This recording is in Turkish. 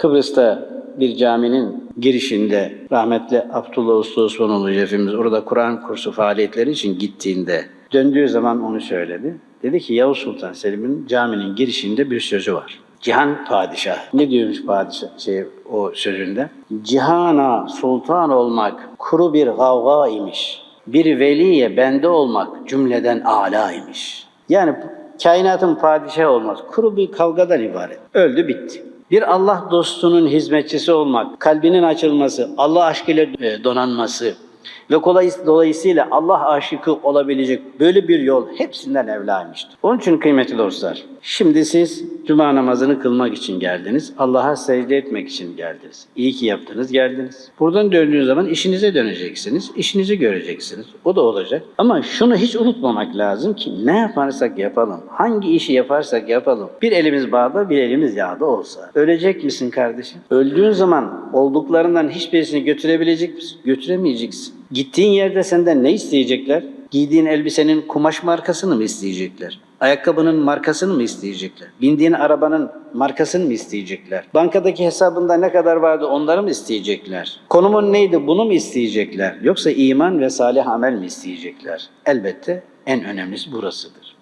Kıbrıs'ta bir caminin girişinde rahmetli Abdullah Usta Osmanoğlu şefimiz orada Kur'an kursu faaliyetleri için gittiğinde döndüğü zaman onu söyledi. Dedi ki Yavuz Sultan Selim'in caminin girişinde bir sözü var. Cihan padişah. Ne diyormuş padişah şey, o sözünde? Cihana sultan olmak kuru bir gavga imiş. Bir veliye bende olmak cümleden âlâ imiş. Yani kainatın padişahı olmaz. Kuru bir kavgadan ibaret. Öldü bitti. Bir Allah dostunun hizmetçisi olmak, kalbinin açılması, Allah aşkıyla e, donanması ve dolayısıyla Allah aşıkı olabilecek böyle bir yol hepsinden evlaymıştır. Onun için kıymetli dostlar, şimdi siz cuma namazını kılmak için geldiniz, Allah'a secde etmek için geldiniz. İyi ki yaptınız, geldiniz. Buradan döndüğünüz zaman işinize döneceksiniz, işinizi göreceksiniz. O da olacak. Ama şunu hiç unutmamak lazım ki ne yaparsak yapalım, hangi işi yaparsak yapalım, bir elimiz bağda, bir elimiz yağda olsa. Ölecek misin kardeşim? Öldüğün zaman olduklarından hiçbirisini götürebilecek misin? Götüremeyeceksin. Gittiğin yerde senden ne isteyecekler? Giydiğin elbisenin kumaş markasını mı isteyecekler? Ayakkabının markasını mı isteyecekler? Bindiğin arabanın markasını mı isteyecekler? Bankadaki hesabında ne kadar vardı onları mı isteyecekler? Konumun neydi bunu mu isteyecekler? Yoksa iman ve salih amel mi isteyecekler? Elbette en önemlisi burasıdır.